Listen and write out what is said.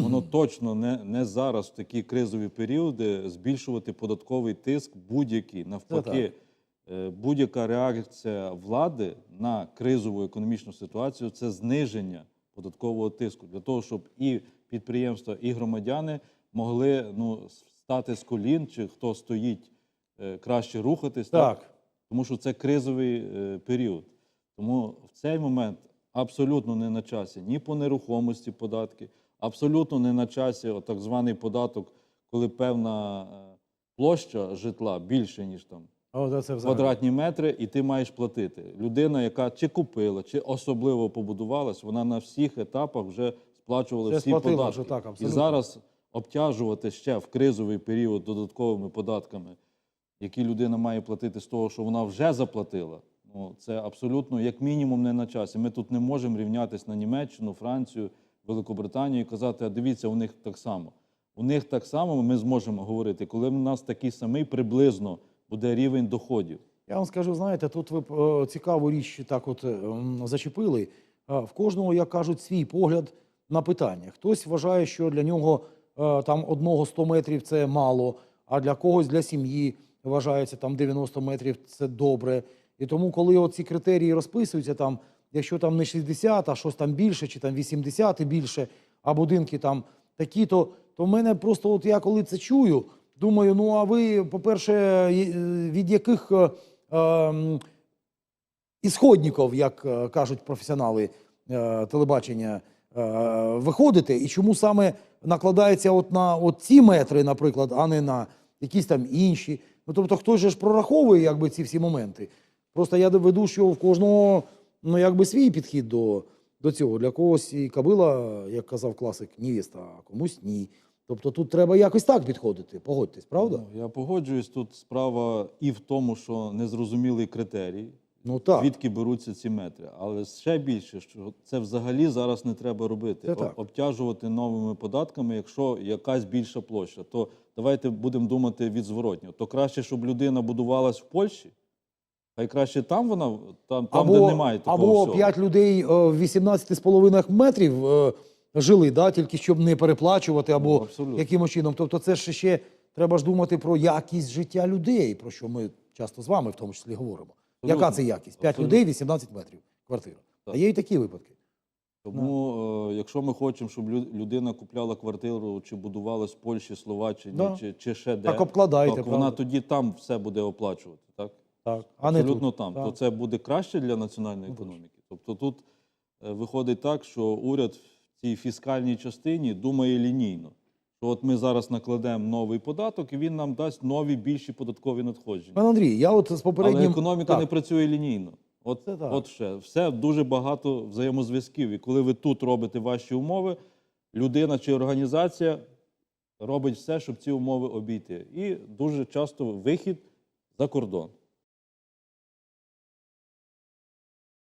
Воно точно не, не зараз, в такі кризові періоди, збільшувати податковий тиск будь-який. Навпаки, е, будь-яка реакція влади на кризову економічну ситуацію це зниження податкового тиску для того, щоб і підприємства, і громадяни могли ну, стати з колін, чи хто стоїть е, краще рухатись. Так. Тому що це кризовий е, період. Тому в цей момент абсолютно не на часі ні по нерухомості податки, абсолютно не на часі от так званий податок, коли певна е, площа житла більше, ніж там О, це квадратні метри, і ти маєш платити. Людина, яка чи купила, чи особливо побудувалась, вона на всіх етапах вже сплачувала Це всі сплатила податки. так, і зараз обтяжувати ще в кризовий період додатковими податками, які людина має платити з того, що вона вже заплатила. Ну, це абсолютно як мінімум не на часі. Ми тут не можемо рівнятися на Німеччину, Францію, Великобританію і казати, а дивіться, у них так само. У них так само ми зможемо говорити, коли в нас такий самий приблизно буде рівень доходів. Я вам скажу, знаєте, тут ви е, цікаву річ так от е, зачепили. Е, В кожного, як кажуть, свій погляд на питання. Хтось вважає, що для нього там одного 100 метрів це мало, а для когось для сім'ї вважається там 90 метрів це добре. І тому, коли ці критерії розписуються, там, якщо там не 60, а щось там більше, чи там 80 і більше, а будинки там такі, то, то в мене просто, от я коли це чую, думаю, ну а ви, по-перше, е, від яких е, ем, ісходників, як е, кажуть професіонали е, телебачення, е, виходите, і чому саме накладається от на от ці метри, наприклад, а не на якісь там інші. Ну тобто, же ж прораховує якби ці всі моменти. Просто я веду, що в кожного ну, якби свій підхід до, до цього. Для когось і кабила, як казав класик, невіста, а комусь ні. Тобто тут треба якось так підходити, погодьтесь, правда? Ну, я погоджуюсь, тут справа і в тому, що незрозумілий критерій, Ну так. звідки беруться ці метри. Але ще більше, що це взагалі зараз не треба робити. Це так. Обтяжувати новими податками, якщо якась більша площа, то давайте будемо думати від зворотнього. То краще, щоб людина будувалась в Польщі, хай краще там вона, там, там де немає такого або всього. 5 людей е, в 18,5 метрів е, жили, да, тільки щоб не переплачувати, або Ну, якимось чином. Тобто, це ж ще треба ж думати про якість життя людей, про що ми часто з вами в тому числі говоримо. Яка це якість? 5 Абсолютно. людей, 18 метрів квартира. Так. А є і такі випадки. Тому, е, якщо ми хочемо, щоб людина купляла квартиру чи будувалась в Польщі, Словаччині Да. чи, чи ще де, Так обкладайте, так вона правда. тоді там все буде оплачувати. Так? Так. А Абсолютно тут. там. Так. То це буде краще для національної економіки. Тобто тут е, виходить так, що уряд в цій фіскальній частині думає лінійно. Що от ми зараз накладемо новий податок, і він нам дасть нові більші податкові надходження. Пане Андрій, я от з попереднім... Але економіка Так. не працює лінійно. От, Це так. от ще все дуже багато взаємозв'язків. І коли ви тут робите ваші умови, людина чи організація робить все, щоб ці умови обійти. І дуже часто вихід за кордон.